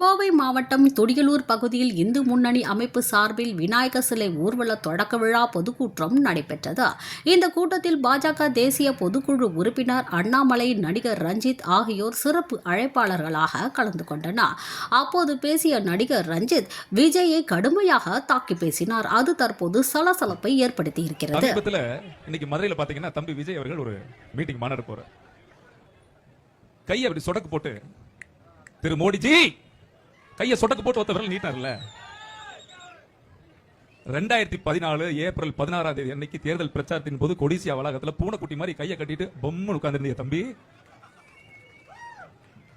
கோவை மாவட்டம் துடியலூர் பகுதியில் இந்து முன்னணி அமைப்பு சார்பில் விநாயகர் சிலை ஊர்வல தொடக்க விழா பொதுக்கூட்டம் நடைபெற்றது. இந்த கூட்டத்தில் பாஜக தேசிய பொதுக்குழு உறுப்பினர் அண்ணாமலை நடிகர் ரஞ்சித் ஆகியோர் சிறப்பு அழைப்பாளர்களாக கலந்து கொண்டனர். அப்போது பேசிய நடிகர் ரஞ்சித் விஜயை கடுமையாக தாக்கி பேசினார். அது தற்போது சலசலப்பை ஏற்படுத்தி இருக்கிறது இன்னைக்கு மதுரையில் பாத்தீங்கன்னா தம்பி விஜய் அவர்கள் ஒரு மீட்டிங் மாநாடு போற கை அப்படி சொடக்கு போட்டு திரு மோடிஜி கையை சொடக்கு போட்டு ஒருத்த விரல் நீட்டார்ல ரெண்டாயிரத்தி பதினாலு ஏப்ரல் பதினாறாம் தேதி அன்னைக்கு தேர்தல் பிரச்சாரத்தின் போது கொடிசியா வளாகத்துல பூனைக்குட்டி மாதிரி கையை கட்டிட்டு பொம்முன்னு உட்கார்ந்திருந்தீங்க தம்பி.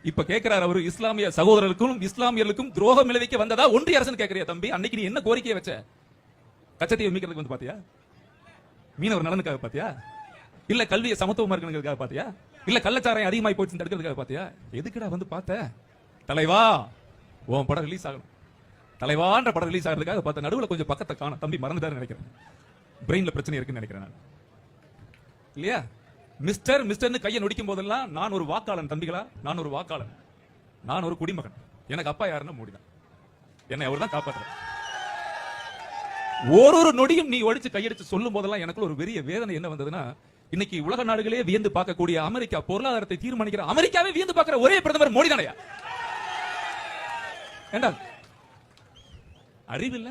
இப்ப கேட்கிறார் அவரு இஸ்லாமிய சகோதரர்களுக்கும் இஸ்லாமியர்களுக்கும் துரோகம் விளைவிக்க வந்ததா ஒன்றிய அரசு கேட்கறியா தம்பி? அன்னைக்கு நீ என்ன கோரிக்கையை வச்ச? கச்சத்தை மீக்கிறதுக்கு வந்து பாத்தியா? மீனவர் நலனுக்காக பாத்தியா? இல்ல கல்வியை சமத்துவமா இருக்கணுங்கிறதுக்காக பாத்தியா? இல்ல கள்ளச்சாராயம் அதிகமாகி போச்சு தடுக்கிறதுக்காக பாத்தியா? எதுக்குடா வந்து பார்த்த? தலைவா! உன் படம் ரிலீஸ் ஆகணும். தலைவான்ற படம் ரிலீஸ் ஆகிறதுக்காக பார்த்த நடுவுல கொஞ்சம் பக்கத்தை காணும். தம்பி மறந்துட்டாரு நினைக்கிறேன். பிரெயின்ல பிரச்சனை இருக்குன்னு நினைக்கிறேன் நான். இல்லையா? மிஸ்டர் மிஸ்டர்னு கையை நொடிக்கும் போதெல்லாம் நான் ஒரு வாக்காளன் தம்பிகளா? நான் ஒரு வாக்காளன். நான் ஒரு குடிமகன். எனக்கு அப்பா யாருன்னா மோடிதான் என்னை அவர் தான் காப்பாற்றுறார் ஒரு ஒரு நொடியும் நீ ஒழிச்சு கையடிச்சு சொல்லும் போதெல்லாம் எனக்குள்ள ஒரு பெரிய வேதனை என்ன வந்ததுன்னா இன்னைக்கு உலக நாடுகளே வியந்து பார்க்கக்கூடிய அமெரிக்கா பொருளாதாரத்தை தீர்மானிக்கிற அமெரிக்காவே வியந்து பார்க்கிற ஒரே பிரதமர் மோடி தானையா? വേണ്ട. അറിയില്ല